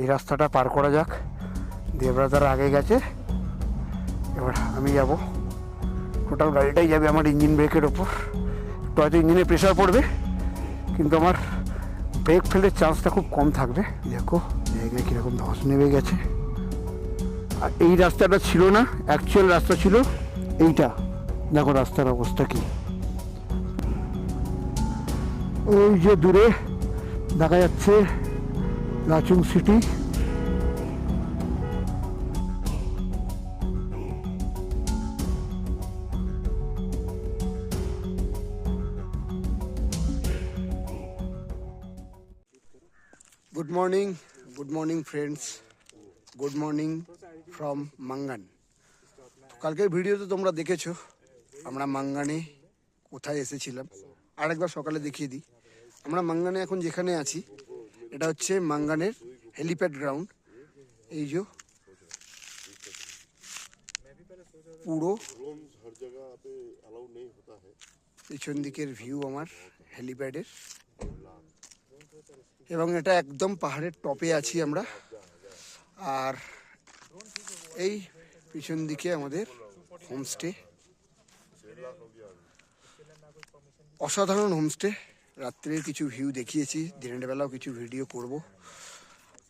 এই রাস্তাটা পার করা যাক। দেবরাদার আগে গেছে। এবার আমি যাব। টোটাল গাড়িটাই যাবে আমার ইঞ্জিন ব্রেকের ওপর। একটু হয়তো ইঞ্জিনে প্রেশার পড়বে, কিন্তু আমার ব্রেক ফেলের চান্সটা খুব কম থাকবে। দেখো জায়গায় কীরকম ধস নেমে গেছে। আর এই রাস্তাটা ছিল না অ্যাকচুয়াল রাস্তা ছিল এইটা। দেখো রাস্তার অবস্থা কী। ওই যে দূরে দেখা যাচ্ছে Lachung city. Good morning good morning friends good morning from Mangan কালকের ভিডিওতে তোমরা দেখেছ, আমরা মাঙ্গানে কোথায় এসেছিলাম। আরেকবার সকালে দেখিয়ে দিই। আমরা মাঙ্গানে এখন যেখানে আছি এটা হচ্ছে মাঙ্গানের হেলিপ্যাড গ্রাউন্ড। এই যে পুরো পিছন দিকের ভিউ আমার হেলিপ্যাডের। এবং এটা একদম পাহাড়ের টপে আছি আমরা। আর এই পিছন দিকে আমাদের হোমস্টে অসাধারণ হোমস্টে রাত্রের কিছু ভিউ দেখিয়েছি, দিনের বেলাও কিছু ভিডিও করব।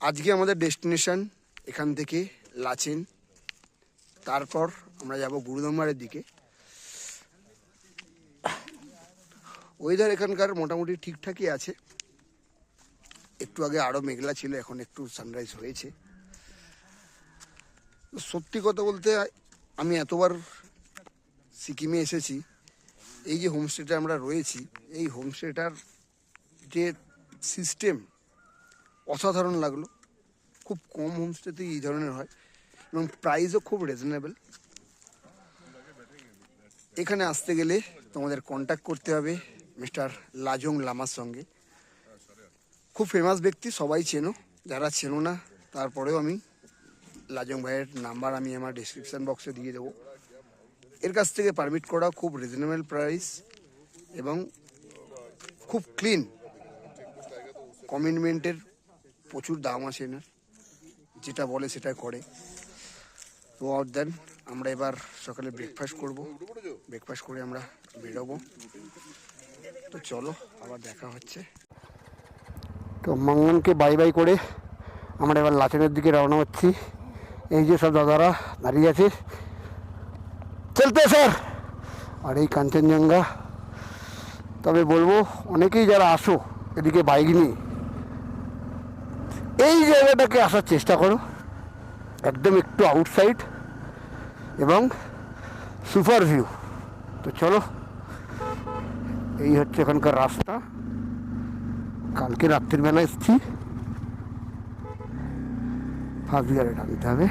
আজকে আমাদের ডেস্টিনেশন এখান থেকে লাচেন। তারপর আমরা যাব গুরুদম্বারের দিকে। ওয়েদার এখানকার মোটামুটি ঠিকঠাকই আছে। একটু আগে আরও মেঘলা ছিল, এখন একটু সানরাইজ হয়েছে। সত্যি কথা বলতে আমি এতবার সিকিমে এসেছি এই যে হোমস্টেটা আমরা রয়েছি, এই হোমস্টেটার যে সিস্টেম অসাধারণ লাগল। খুব কম হোমস্টেতেই এই ধরনের হয় এবং প্রাইসও খুব রিজনেবল এখানে আসতে গেলে তোমাদের কন্ট্যাক্ট করতে হবে মিস্টার লাজং লামার সঙ্গে। খুব ফেমাস ব্যক্তি, সবাই চেনো। যারা চেনো না, তারপরেও আমি লাজং ভাইয়ের নাম্বার আমি আমার ডিসক্রিপশান বক্সে দিয়ে দেবো। এর কাছ থেকে পারমিট করা খুব রিজনেবল প্রাইস এবং খুব ক্লিন কমিটমেন্টের প্রচুর দাম আছে এনার, যেটা বলে সেটা করে। তো দেন আমরা এবার সকালে ব্রেকফাস্ট করব। ব্রেকফাস্ট করে আমরা বেরোবো। তো চলো, আবার দেখা হচ্ছে। তো মঙ্গনকে বাই বাই করে আমরা এবার লাচেনের দিকে রওনা হচ্ছি। এই যে সব দাদারা দাঁড়িয়ে আছে চলতে, স্যার। আর, এই কাঞ্চনজঙ্ঘা, তবে বলব, অনেকেই যারা আসো, এদিকে বাইক নিয়ে এই জায়গাটাকে আসার চেষ্টা করো। একদম একটু আউটসাইড এবং সুপার ভিউ তো চলো, এই হচ্ছে এখানকার রাস্তা। কালকে রাত্রির বেলা এসেছি। ফার্স্ট গিয়ারে টানতে হবে।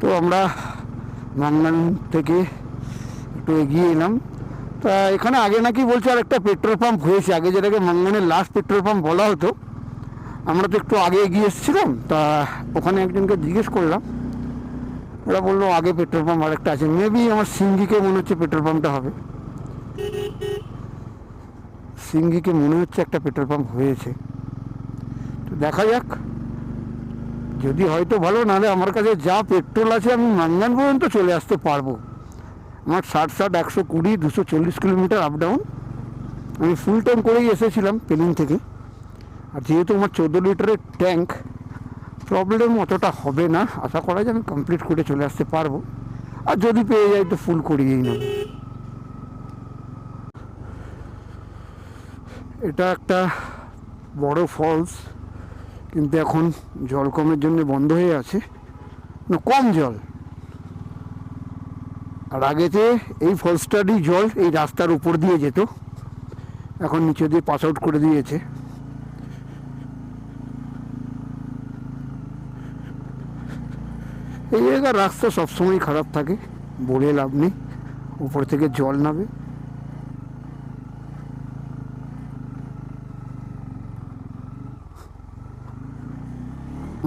তো আমরা মাংনান থেকে একটু এগিয়ে এলাম। তা এখানে আগে নাকি বলছে আর একটা পেট্রোল পাম্প হয়েছে। আগে যেটাকে মাঙ্গানের লাস্ট পেট্রোল পাম্প বলা হতো। আমরা তো একটু আগে এগিয়ে এসেছিলাম। তা ওখানে একজনকে জিজ্ঞেস করলাম। ওরা বলল, আগে পেট্রোল পাম্প আরেকটা আছে। মেবি আমার সিঙ্গিকে মনে হচ্ছে পেট্রোল পাম্পটা হবে। সিঙ্গিকে মনে হচ্ছে একটা পেট্রোল পাম্প হয়েছে। তো দেখা যাক। যদি হয়তো ভালো, নাহলে আমার কাছে যা পেট্রোল আছে আমি মাঙ্গান পর্যন্ত চলে আসতে পারব। আমার ষাট ষাট, একশো কুড়ি, দুশো চল্লিশ কিলোমিটার আপ ডাউন আমি ফুল টাইম করেই এসেছিলাম পেলিং থেকে। আর যেহেতু আমার চোদ্দ লিটারের ট্যাঙ্ক প্রবলেম অতটা হবে না। আশা করা যায় আমি কমপ্লিট করে চলে আসতে পারব। আর যদি পেয়ে যাই তো ফুল করিয়েই নেব। এটা একটা বড় ফলস কিন্তু এখন জল কমের জন্য বন্ধ হয়ে আছে। না, কম জল। আর আগেতে এই ফলসটারই জল এই রাস্তার উপর দিয়ে যেত, এখন নিচে দিয়ে পাস আউট করে দিয়েছে। এই জায়গার রাস্তা সবসময় খারাপ থাকে, বলে লাভ নেই। উপর থেকে জল নাবে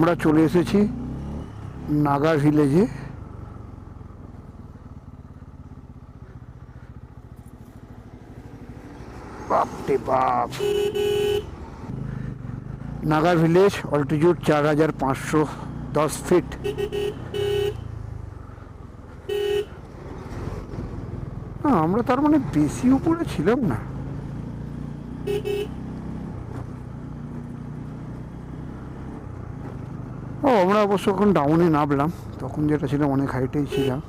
আমরা চলে এসেছি নাগা ভিলেজে। বাপরে বাপ। নাগা ভিলেজ অল্টিটিউড চার হাজার পাঁচশো দশ ফিট আমরা তার মানে বেশি উপরে ছিলাম না ও আমরা অবশ্য এখন ডাউনে নামলাম, তখন যেটা ছিল অনেক হাইটেই ছিলাম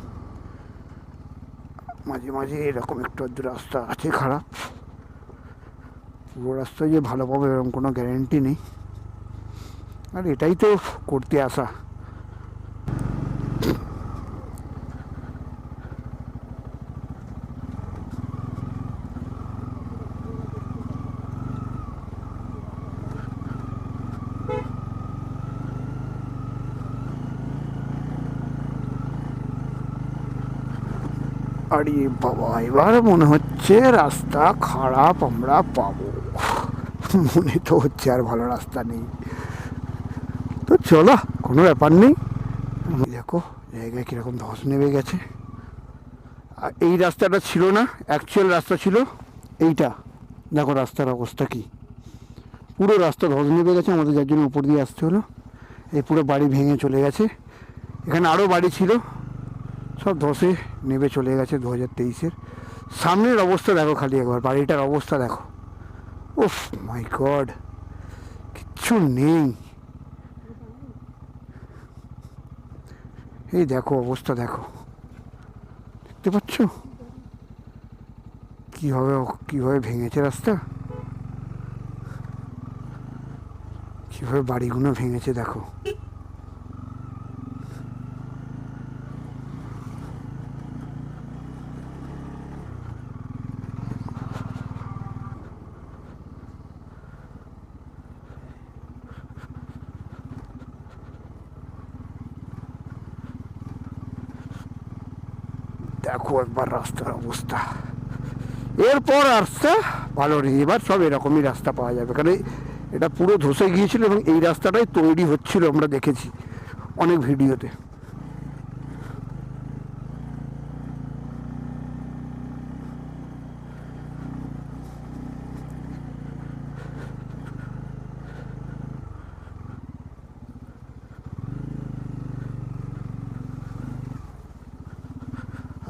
মাঝে মাঝে এরকম একটু আধটু রাস্তা আছে খারাপ। পুরো রাস্তায় যে ভালো পাবো এরকম কোনো গ্যারেন্টি নেই। আর এটাই তো করতে আসা। আরে বাবা, এবার মনে হচ্ছে রাস্তা খারাপ আমরা পাবো। মনে তো হচ্ছে আর ভালো রাস্তা নেই। তো চলো, কোনো ব্যাপার নেই। দেখো, জায়গায় কীরকম ধস নেমে গেছে। আর এই রাস্তাটা ছিল না অ্যাকচুয়াল রাস্তা ছিল এইটা। দেখো রাস্তার অবস্থা কি। পুরো রাস্তা ধস নেমে গেছে, আমাদের যার জন্য উপর দিয়ে আসতে হলো। এই পুরো বাড়ি ভেঙে চলে গেছে। এখানে আরও বাড়ি ছিল। সব ধসে নেবে চলে গেছে দু হাজার তেইশের। সামনের অবস্থা দেখো খালি একবার, বাড়িটার অবস্থা দেখো। উফ মাই গড কিচ্ছু নেই। এই দেখো অবস্থা দেখো। দেখতে পাচ্ছ? কীভাবে কীভাবে ভেঙেছে রাস্তা? কীভাবে বাড়িগুলো ভেঙেছে দেখো। দেখো একবার রাস্তার অবস্থা। এরপর রাস্তা ভালো নেই এবার সব এরকমই রাস্তা পাওয়া যাবে। কারণ এটা পুরো ধসে গিয়েছিল এবং এই রাস্তাটাই তৈরি হচ্ছিল, আমরা দেখেছি অনেক ভিডিওতে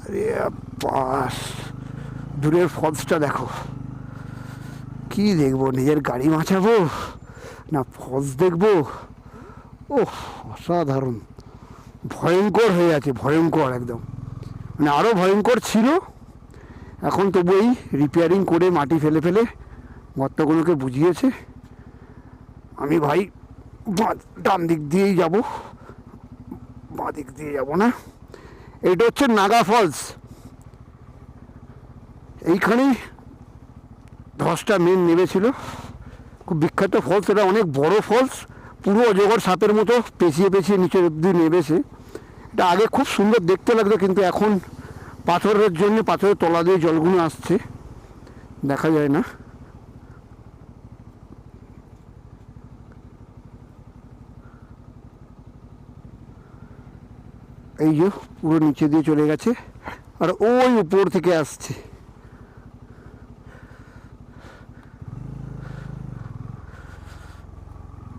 আরে বাস দূরের ফলসটা দেখো। কি দেখব? নিজের গাড়ি মাছাবো না ফলস দেখব? ও অসাধারণ। ভয়ঙ্কর হয়ে আছে, ভয়ঙ্কর একদম। মানে আরও ভয়ঙ্কর ছিল। এখন তবু এই রিপেয়ারিং করে মাটি ফেলে ফেলে গর্তগুলোকে বুঝিয়েছে। আমি ভাই ডান দিক দিয়েই যাব। বাঁ দিক দিয়ে যাব না। এটা হচ্ছে নাগা ফলস। এইখানেই ধসটা মেন নেমেছিল। খুব বিখ্যাত ফলস এটা অনেক বড় ফলস পুরো অজগর সাপের মতো পেঁচিয়ে পেঁচিয়ে নিচের অব্দি নেমেছে। এটা আগে খুব সুন্দর দেখতে লাগতো, কিন্তু এখন পাথরের জন্য পাথরের তলা দিয়ে জলগুলো আসছে। দেখা যায় না। এই যে পুরো নিচে দিয়ে চলে গেছে, আর ওই উপর থেকে আসছে।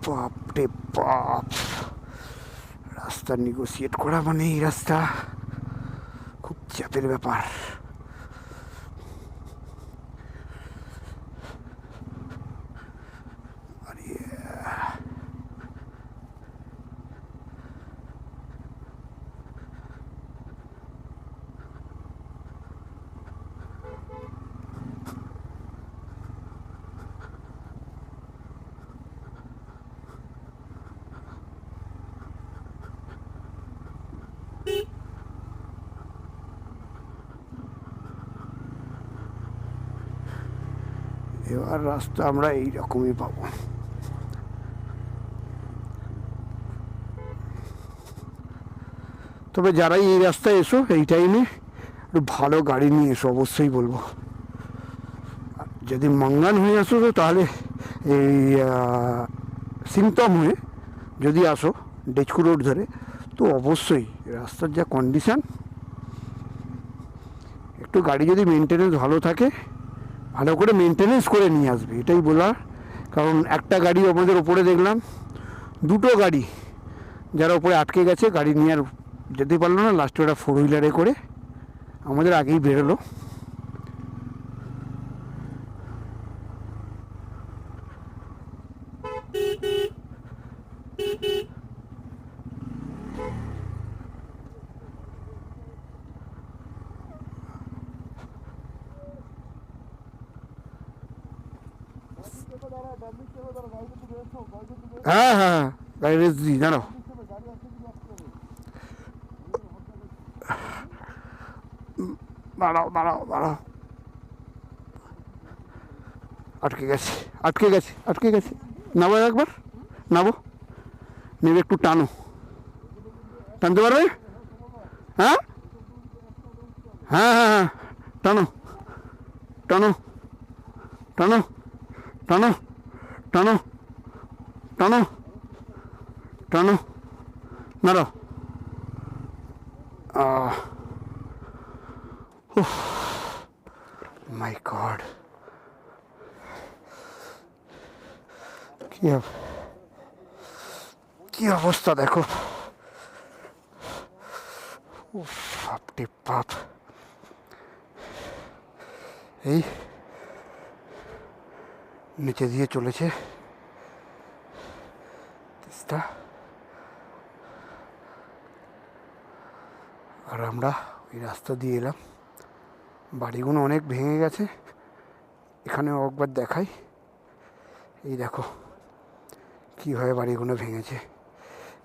বাপ রে বাপ। রাস্তা নেগোসিয়েট করা মানে এই রাস্তা। খুব চাপের ব্যাপার। এবার রাস্তা আমরা এই রকমই পাবো। তবে যারাই এই রাস্তায় এসো, এই টাইমে একটু ভালো গাড়ি নিয়ে এসো, অবশ্যই বলব। যদি মঙ্গান হয়ে আসো, তো তাহলে এই সিমটম হয়ে যদি আসো, ডেচকু রোড ধরে, তো অবশ্যই রাস্তার যা কন্ডিশান একটু গাড়ি যদি মেনটেনেন্স ভালো থাকে ভালো করে মেনটেনেন্স করে নিয়ে আসবে, এটাই বলার। কারণ একটা গাড়ি আমাদের ওপরে দেখলাম, দুটো গাড়ি যারা ওপরে আটকে গেছে, গাড়ি নিয়ে আর যেতে পারল না লাস্টে ওটা ফোর হুইলারে করে। আমাদের আগেই বেরোলো। হ্যাঁ হ্যাঁ হ্যাঁ। গাড়ি রেস দিই জানো? দাঁড়াও দাঁড়াও দাঁড়াও। আটকে গেছে আটকে গেছে আটকে গেছে। নাবো একবার, নাবো। নেবে একটু টানো। টানতে পারবে? হ্যাঁ? হ্যাঁ হ্যাঁ হ্যাঁ। টানো টানো টানো টানো। টানো টানো টানো নাড়ো মাই গড কি অব- কি অবস্থা দেখো উফ, বাপরে বাপ এই নিচে দিয়ে চলেছে। তিস্তা। আর আমরা ওই রাস্তা দিয়ে এলাম। বাড়িগুলো অনেক ভেঙে গেছে। এখানেও একবার দেখাই। এই দেখো কীভাবে বাড়িগুলো ভেঙেছে।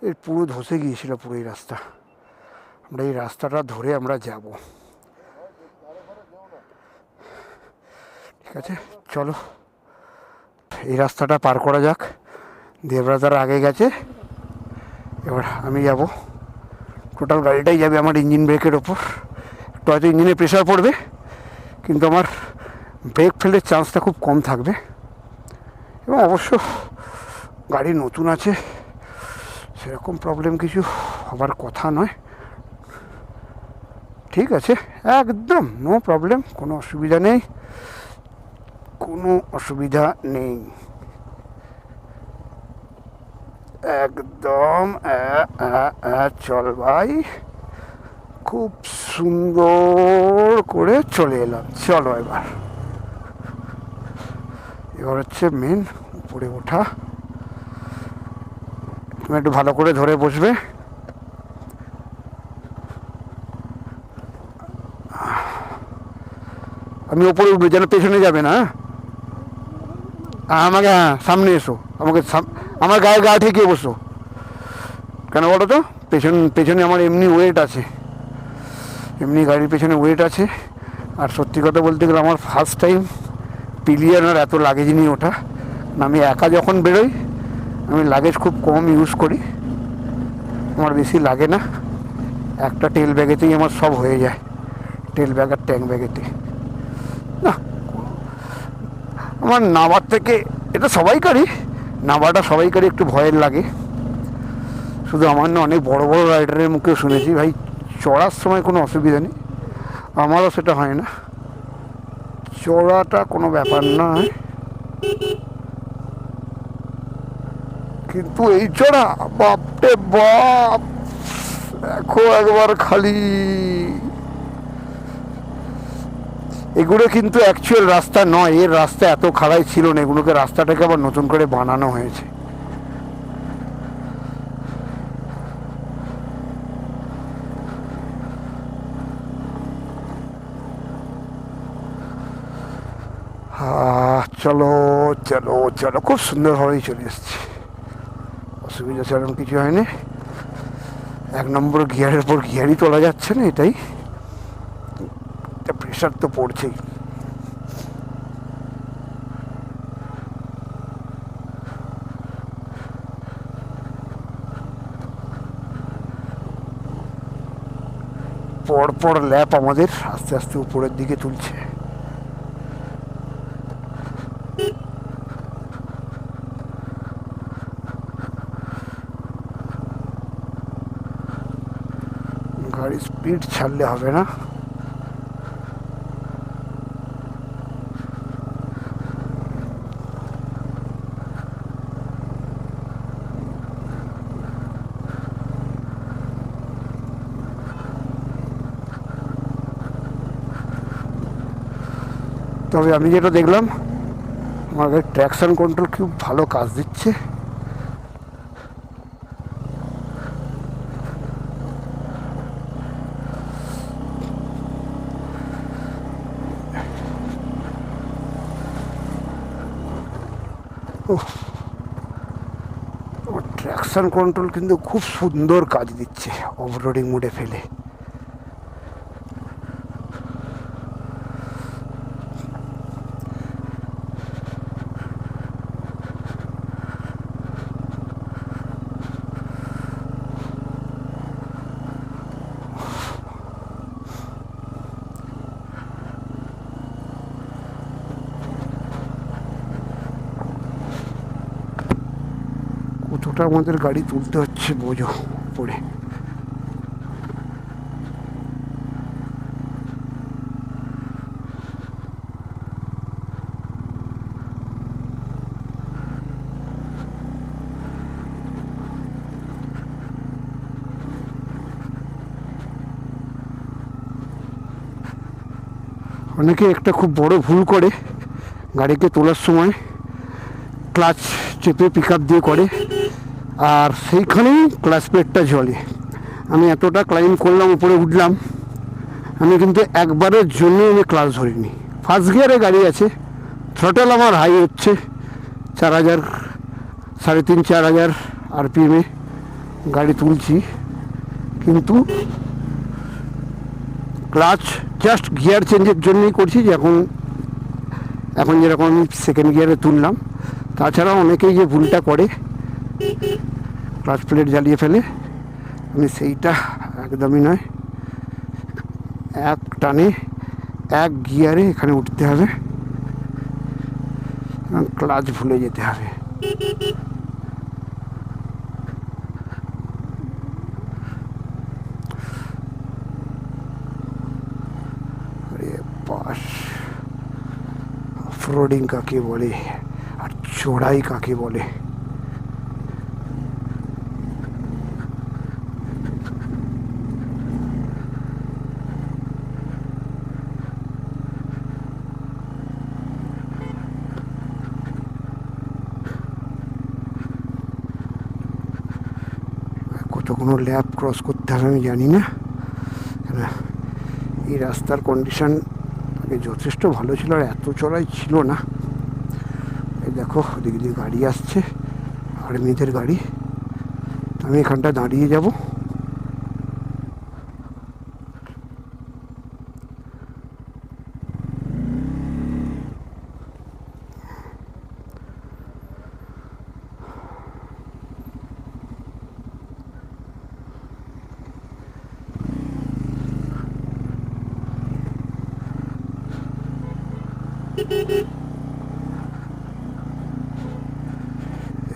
এর পুরো ধসে গিয়েছিল পুরো এই রাস্তা। আমরা এই রাস্তাটা ধরে আমরা যাব। ঠিক আছে? চলো। এই রাস্তাটা পার করা যাক। দেবরাতার আগে গেছে। এবার আমি যাব। টোটাল গাড়িটাই যাবে আমার ইঞ্জিন ব্রেকের ওপর। একটু হয়তো ইঞ্জিনে প্রেশার পড়বে, কিন্তু আমার ব্রেক ফেলের চান্সটা খুব কম থাকবে। এবং অবশ্য গাড়ি নতুন আছে, সেরকম প্রবলেম কিছু হবার কথা নয়। ঠিক আছে, একদম নো প্রবলেম কোনো অসুবিধা নেই। কোনো অসুবিধা নেই। একদম চল ভাই। খুব সুন্দর করে চলে এলাম। চলো এবার। এবার হচ্ছে মেন উপরে ওঠা। তুমি একটু ভালো করে ধরে বসবে। আমি ওপরে উঠবো, যেন পেছনে যাবে না হ্যাঁ? আমাকে হ্যাঁ সামনে এসো। আমাকে আমার গায়ে গা ঠেকিয়ে বসো। কেন বলো তো? পেছন, পেছনে আমার এমনি ওয়েট আছে। এমনি গাড়ির পেছনে ওয়েট আছে। আর সত্যি কথা বলতে গেলে আমার ফার্স্ট টাইম পিলিয়নের এত লাগেজ নিয়ে ওঠা। আমি একা যখন বেরোই, আমি লাগেজ খুব কম ইউজ করি। আমার বেশি লাগে না। একটা টেল ব্যাগেতেই আমার সব হয়ে যায়। টেল ব্যাগ আর ট্যাঙ্ক ব্যাগেতে না আমার নাবার থেকে, এটা সবাইকারই, নাবাটা সবাইকারই একটু ভয়ের লাগে। শুধু আমার না, অনেক বড় বড় রাইডারের মুখেও শুনেছি, ভাই, চড়ার সময় কোনো অসুবিধা নেই। আমারও সেটা হয় না। চড়াটা কোনো ব্যাপার নয় কিন্তু এই চড়া, বাপরে বাপ! দেখো একবার খালি। এগুলো কিন্তু অ্যাকচুয়াল রাস্তা নয়। এর রাস্তা এত খাড়াই ছিল না, এগুলোকে রাস্তাটাকে আবার নতুন করে বানানো হয়েছে। চলো চলো চলো, খুব সুন্দরভাবেই চলে এসছি। অসুবিধা সেরকম কিছু হয়নি। এক নম্বর গিয়ারের পর গিয়ারই তোলা যাচ্ছে না এটাই। প্রেশার তো পড়ছেই। পরপর পর ল্যাপ আমাদের আস্তে আস্তে উপরের দিকে তুলছে। গাড়ি স্পিড ছাড়লে হবে না। তবে আমি যেটা দেখলাম, আমাদের ট্র্যাকশন কন্ট্রোল খুব ভালো কাজ দিচ্ছে। ট্র্যাকশন কন্ট্রোল কিন্তু খুব সুন্দর কাজ দিচ্ছে অফরোডিং মোডে ফেলে। কতটা আমাদের গাড়ি তুলতে হচ্ছে, বোঝো, পড়ে। অনেকে একটা খুব বড় ভুল করে গাড়িকে তোলার সময় ক্লাচ চেপে পিক দিয়ে করে। আর সেইখানেই ক্লাচ প্লেটটা জ্বলে। আমি এতটা ক্লাইম করলাম, উপরে উঠলাম। আমি কিন্তু একবারের জন্য আমি ক্লাস ধরিনি। ফার্স্ট গিয়ারে গাড়ি আছে। থ্রটেল আমার হাই হচ্ছে। চার হাজার, সাড়ে তিন, চার হাজার আরপিএমে গাড়ি তুলছি। কিন্তু ক্লাচ জাস্ট গিয়ার চেঞ্জের জন্যই করছি যে এখন এখন যেরকম আমি সেকেন্ড গিয়ারে তুললাম। তাছাড়া অনেকেই যে ভুলটা করে ক্লাচ প্লেট জ্বালিয়ে ফেলে। আমি সেইটা একদমই নয়। এক টানে এক গিয়ারে এখানে উঠতে হবে। এবং ক্লাচ ভুলে যেতে হবে। আরে বাস, অফরোডিং কাকে বলে আর চড়াই কাকে বলে কত কোনো ল্যাব ক্রস করতে হবে আমি জানি না। এই রাস্তার কন্ডিশান আগে যথেষ্ট ভালো ছিল আর এত চড়াই ছিল না। এই দেখো, ওদিক দিয়ে গাড়ি আসছে আর্মিদের গাড়ি। আমি এখানটা দাঁড়িয়ে যাব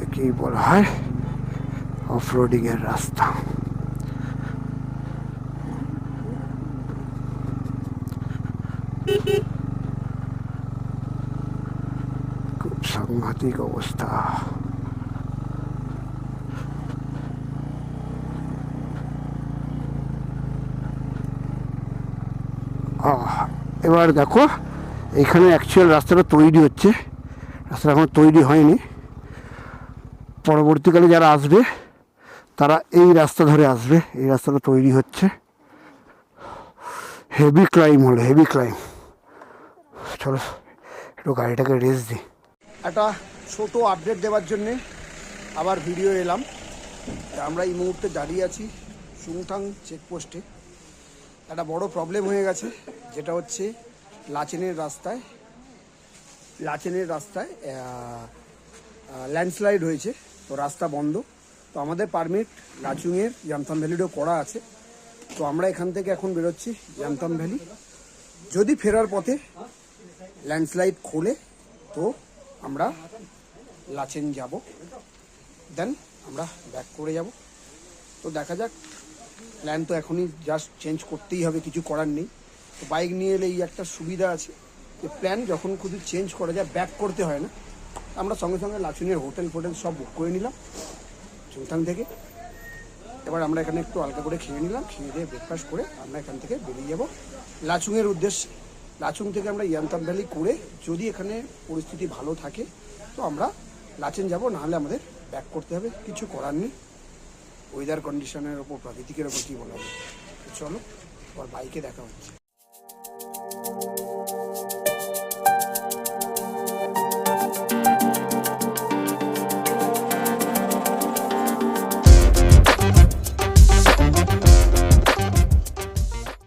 একেই বলা হয় অফরোডিংয়ের রাস্তা খুব সাংঘাতিক অবস্থা। এবার দেখো, এখানে অ্যাকচুয়াল রাস্তাটা তৈরি হচ্ছে। রাস্তাটা এখন তৈরি হয়নি। পরবর্তীকালে যারা আসবে তারা এই রাস্তা ধরে আসবে, এই রাস্তাটা তৈরি হচ্ছে। হেভি ক্লাইম হলো হেভি ক্লাইম চলো, একটু গাড়িটাকে রেস দিই। একটা ছোট আপডেট দেওয়ার জন্যে আবার ভিডিও এলাম। আমরা এই মুহূর্তে দাঁড়িয়ে আছি সুংথাং চেকপোস্টে একটা বড় প্রবলেম হয়ে গেছে, যেটা হচ্ছে লাচেনের রাস্তায় লাচেনের রাস্তায় ল্যান্ডস্লাইড হয়েছে। তো রাস্তা বন্ধ। তো আমাদের পারমিট লাচুংয়ের জামথম ভ্যালিরও করা আছে। তো আমরা এখান থেকে এখন বেরোচ্ছি জামথম ভ্যালি যদি ফেরার পথে ল্যান্ডস্লাইড খোলে, তো আমরা লাচেন যাব। দেন আমরা ব্যাক করে যাব। তো দেখা যাক প্ল্যান তো এখনই জাস্ট চেঞ্জ করতেই হবে, কিছু করার নেই। তো বাইক নিয়ে এলে এই একটা সুবিধা আছে যে প্ল্যান যখন খুবই চেঞ্জ করা যায় ব্যাক করতে হয় না। আমরা সঙ্গে সঙ্গে লাচুনের হোটেল ফোটেল সব বুক করে নিলাম। চুলতান থেকে। এবার আমরা এখানে একটু হালকা করে খেয়ে নিলাম, খেয়ে দিয়ে ব্রেকফাস্ট করে আমরা এখান থেকে বেরিয়ে যাব লাচুংয়ের উদ্দেশ্যে। লাচুং থেকে আমরা ইয়ান্তাম ভ্যালি করে যদি এখানে পরিস্থিতি ভালো থাকে, তো আমরা লাচেন যাব, নাহলে আমাদের ব্যাক করতে হবে, কিছু করার নেই। ওয়েদার কন্ডিশনের ওপর, প্রাকৃতিকের ওপর কী বলা হবে চলো, আবার বাইকে দেখা হচ্ছে।